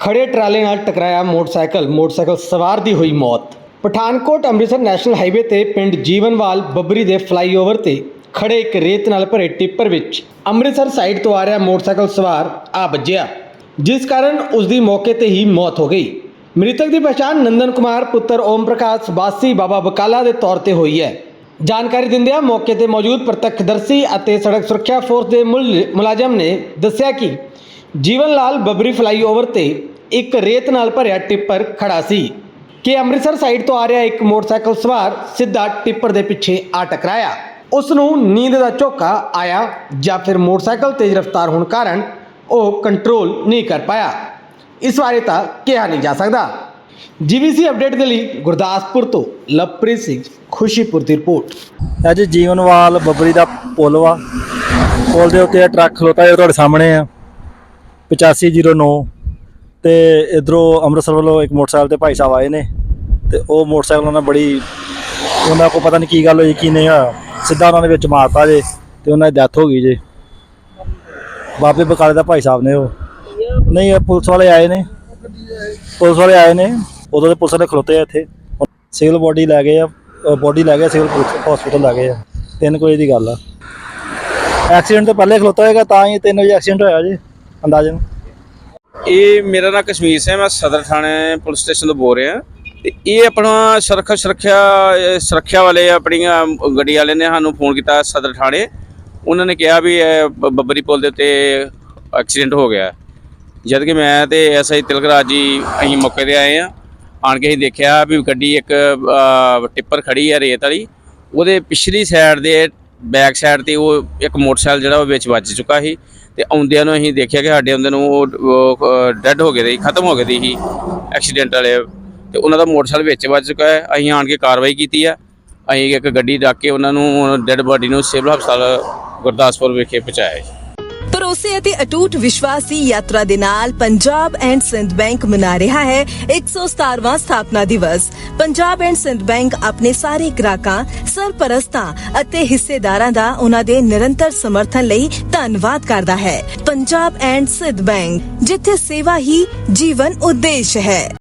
ਖੜੇ ਟਰਾਲੇ ਨਾਲ ਟਕਰਾਇਆ ਮੋਟਰਸਾਈਕਲ। ਮੋਟਰਸਾਈਕਲ ਸਵਾਰ ਦੀ ਹੋਈ ਮੌਤ। ਪਠਾਨਕੋਟ ਅੰਮ੍ਰਿਤਸਰ ਨੈਸ਼ਨਲ ਹਾਈਵੇ ਤੇ ਪਿੰਡ ਜੀਵਨਵਾਲ ਬੱਬਰੀ ਦੇ ਫਲਾਈਓਵਰ ਤੇ ਖੜੇ ਇੱਕ ਰੇਤ ਨਾਲ ਭਰੇ ਟਿੱਪਰ ਵਿੱਚ ਅੰਮ੍ਰਿਤਸਰ ਸਾਈਡ ਤੋਂ ਆ ਰਿਹਾ ਮੋਟਰਸਾਈਕਲ ਸਵਾਰ ਆ ਵੱਜਿਆ, ਜਿਸ ਕਾਰਨ ਉਸ ਦੀ ਮੌਕੇ ਤੇ ਹੀ ਮੌਤ ਹੋ ਗਈ। ਮ੍ਰਿਤਕ ਦੀ ਪਛਾਣ ਨੰਦਨ ਕੁਮਾਰ, ਪੁੱਤਰ ਓਮ ਪ੍ਰਕਾਸ਼, ਵਾਸੀ ਬਾਬਾ ਬਕਾਲਾ ਦੇ ਤੌਰ ਤੇ ਹੋਈ ਹੈ। ਜਾਣਕਾਰੀ ਦਿੰਦਿਆਂ ਮੌਕੇ ਤੇ ਮੌਜੂਦ ਪ੍ਰਤੱਖਦਰਸ਼ੀ ਅਤੇ ਸੜਕ ਸੁਰੱਖਿਆ ਫੋਰਸ ਦੇ ਮੁਲ- ਮੁਲਾਜ਼ਮ ਨੇ ਦੱਸਿਆ ਕਿ ਜੀਵਨ ਲਾਲ ਬੱਬਰੀ ਫਲਾਈਓਵਰ ਤੇ ਇੱਕ ਰੇਤ ਨਾਲ ਭਰਿਆ ਟਿੱਪਰ ਖੜਾ ਸੀ। ਕਿ ਅੰਮ੍ਰਿਤਸਰ ਸਾਈਡ ਤੋਂ ਆ ਰਿਹਾ ਇੱਕ ਮੋਟਰਸਾਈਕਲ ਸਵਾਰ ਸਿੱਧਾ ਟਿੱਪਰ ਦੇ ਪਿੱਛੇ ਆ ਟਕਰਾਇਆ। ਉਸ ਨੂੰ ਨੀਂਦ ਦਾ ਝੋਕਾ ਆਇਆ ਜਾਂ ਫਿਰ ਮੋਟਰਸਾਈਕਲ ਤੇਜ਼ ਰਫ਼ਤਾਰ ਹੋਣ ਕਾਰਨ ਉਹ ਕੰਟਰੋਲ ਨਹੀਂ ਕਰ ਪਾਇਆ। ਇਸ ਬਾਰੇ ਤਾਂ ਕਿਹਾ ਨਹੀਂ ਜਾ ਸਕਦਾ। ਜੀਵੀਸੀ ਅਪਡੇਟ ਦੇ ਲਈ ਗੁਰਦਾਸਪੁਰ ਤੋਂ ਲਵਪ੍ਰੀਤ ਸਿੰਘ, ਖੁਸ਼ੀਪੁਰ ਦੀ ਰਿਪੋਰਟ। ਅੱਜ ਜੀਵਨਵਾਲ ਬੱਬਰੀ ਦਾ ਪੁਲ ਵਾ। ਪੁਲ ਦੇ ਉੱਤੇ ਟਰੱਕ ਖਲੋਤਾ ਹੈ ਤੁਹਾਡੇ ਸਾਹਮਣੇ ਆ। 8509 ਤੇ ਇਧਰੋਂ ਅੰਮ੍ਰਿਤਸਰ ਵੱਲੋਂ ਇੱਕ ਮੋਟਰਸਾਈਕਲ ਤੇ ਭਾਈ ਸਾਹਿਬ ਆਏ ਨੇ ਤੇ ਉਹ ਮੋਟਰਸਾਈਕਲ ਉਹਨਾਂ ਬੜੀ ਉਹਨਾਂ ਕੋ ਪਤਾ ਨਹੀਂ ਕੀ ਗੱਲ ਹੋਈ, ਕੀ ਨਹੀਂ ਹੋਇਆ। ਸਿੱਧਾ ਉਹਨਾਂ ਦੇ ਵਿੱਚ ਮਾਰਤਾ ਜੇ ਤੇ ਉਹਨਾਂ ਦੀ ਡੈਥ ਹੋ ਗਈ ਜੇ। ਬਾਬੇ ਬਕਾਲੇ ਦਾ ਭਾਈ ਸਾਹਿਬ ਨੇ ਉਹ। ਨਹੀਂ, ਇਹ ਪੁਲਿਸ ਵਾਲੇ ਆਏ ਨੇ। ਪੁਲਿਸ ਵਾਲੇ ਆਏ ਨੇ। ਉਦੋਂ ਦੇ ਪੁਲਿਸ ਵਾਲੇ ਖਲੋਤੇ ਆ ਇੱਥੇ। ਸਿਵਲ ਬੋਡੀ ਲੈ ਗਏ ਆ ਬੋਡੀ ਲੈ ਗਏ ਸਿਵਲ ਹਸਪੀਟਲ ਲੈ ਗਏ ਆ। 3 ਵਜੇ ਦੀ ਗੱਲ ਆ। ਐਕਸੀਡੈਂਟ ਤੋਂ ਪਹਿਲੇ ਖਲੋਤਾ ਹੋਏਗਾ, ਤਾਂ ਹੀ 3 ਵਜੇ ਐਕਸੀਡੈਂਟ ਹੋਇਆ ਜੀ ਅੰਦਾਜ਼ਨ ਇਹ ਮੇਰਾ ਨਾਮ ਕਸ਼ਮੀਰ ਸਿੰਘ ਹੈ, ਮੈਂ ਸਦਰ ਥਾਣੇ ਪੁਲਿਸ ਸਟੇਸ਼ਨ ਤੋਂ ਬੋਲ ਰਿਹਾ। ਤੇ ਇਹ ਆਪਣਾ ਸੁਰੱਖਿਆ ਸੁਰੱਖਿਆ ਸੁਰੱਖਿਆ ਵਾਲੇ ਆਪਣੀਆਂ ਗੱਡੀ ਵਾਲੇ ਨੇ ਸਾਨੂੰ ਫੋਨ ਕੀਤਾ ਸਦਰ ਥਾਣੇ। ਉਹਨਾਂ ਨੇ ਕਿਹਾ ਵੀ, ਇਹ ਬੱਬਰੀ ਪੁਲ ਦੇ ਉੱਤੇ ਐਕਸੀਡੈਂਟ ਹੋ ਗਿਆ। ਜਦ ਕਿ ਮੈਂ ਤੇ ਐਸਆਈ ਤਿਲਕਰਾਜ ਜੀ ਅਸੀਂ ਮੌਕੇ ਤੇ ਆਏ ਆ ਆਣ ਕੇ ਅਸੀਂ ਦੇਖਿਆ ਵੀ ਗੱਡੀ ਇੱਕ ਟਿੱਪਰ ਖੜੀ ਹੈ ਰੇਤ ਵਾਲੀ। ਉਹਦੇ ਪਿਛਲੀ ਸਾਈਡ ਦੇ ਬੈਕ ਸਾਈਡ ਤੇ ਉਹ ਇੱਕ ਮੋਟਰਸਾਈਕਲ ਜਿਹੜਾ ਉਹ ਵਿੱਚ ਵੱਜ ਚੁੱਕਾ ਸੀ ਤੇ ਆਉਂਦਿਆਂ ਨੂੰ ਅਸੀਂ ਦੇਖਿਆ ਕਿ ਸਾਡੇ ਆਉਂਦੇ ਨੂੰ ਉਹ ਡੈੱਡ ਹੋ ਗਏ ਦੇ ਸੀ, ਖਤਮ ਹੋ ਗਏ ਦੇ ਸੀ ਐਕਸੀਡੈਂਟ ਵਾਲੇ। ਤੇ ਉਹਨਾਂ ਦਾ ਮੋਟਰਸਾਈਕਲ ਵਿੱਚ ਵੱਜ ਚੁੱਕਾ ਹੈ। ਅਸੀਂ ਆਣ ਕੇ ਕਾਰਵਾਈ ਕੀਤੀ ਆ ਅਸੀਂ ਇੱਕ ਗੱਡੀ ਰੱਖ ਕੇ ਉਹਨਾਂ ਨੂੰ ਡੈੱਡ ਬੋਡੀ ਨੂੰ ਸਿਵਲ ਹਸਪਤਾਲ ਗੁਰਦਾਸਪੁਰ ਵਿਖੇ ਪਹੁੰਚਾਇਆ ਜੀ ਭਰੋਸੇ ਅਤੇ ਅਟੂਟ ਵਿਸ਼ਵਾਸੀ ਯਾਤਰਾ ਦੇ ਨਾਲ ਪੰਜਾਬ ਐਂਡ ਸਿੰਧ ਬੈਂਕ ਮਨਾ ਰਿਹਾ ਹੈ 117ਵਾਂ ਸਥਾਪਨਾ ਦਿਵਸ। ਪੰਜਾਬ ਐਂਡ ਸਿੰਧ ਬੈਂਕ ਆਪਣੇ ਸਾਰੇ ਗ੍ਰਾਹਕਾਂ, ਸਰਪ੍ਰਸਤਾਂ ਅਤੇ ਹਿੱਸੇਦਾਰਾਂ ਦਾ ਉਹਨਾਂ ਦੇ ਨਿਰੰਤਰ ਸਮਰਥਨ ਲਈ ਧੰਨਵਾਦ ਕਰਦਾ ਹੈ। ਪੰਜਾਬ ਐਂਡ ਸਿੰਧ ਬੈਂਕ, ਜਿੱਥੇ ਸੇਵਾ ਹੀ ਜੀਵਨ ਉਦੇਸ਼ ਹੈ।